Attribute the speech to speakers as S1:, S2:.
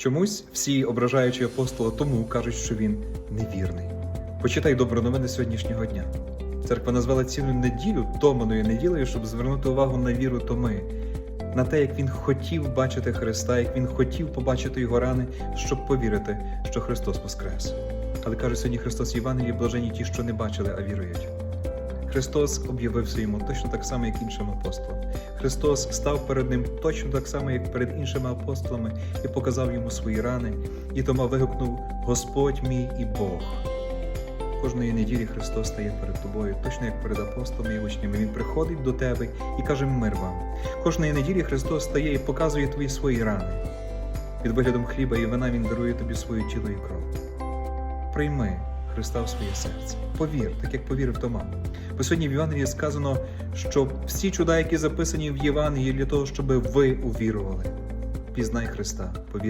S1: Чомусь всі, ображаючи апостола, тому кажуть, що він невірний. Почитай добро новини сьогоднішнього дня. Церква назвала цілу неділю Томаною неділею, щоб звернути увагу на віру Томи, на те, як він хотів бачити Христа, як він хотів побачити його рани, щоб повірити, що Христос воскрес. Але каже сьогодні Христос Євангелії, блажені ті, що не бачили, а вірують. Христос об'явився йому точно так само, як іншим апостолам. Христос став перед ним точно так само, як перед іншими апостолами, і показав йому свої рани. І Тома вигукнув: Господь мій і Бог. Кожної неділі Христос стає перед тобою, точно як перед апостолами і учнями. Він приходить до тебе і каже мир вам. Кожної неділі Христос стає і показує тобі свої рани. Під виглядом хліба і вина Він дарує тобі своє тіло і кров. Прийми Христа в своє серце. Повір, так як повірив Тома. Бо сьогодні в Євангелії сказано, що всі чуда, які записані в Євангелії, для того, щоб ви увірували. Пізнай Христа.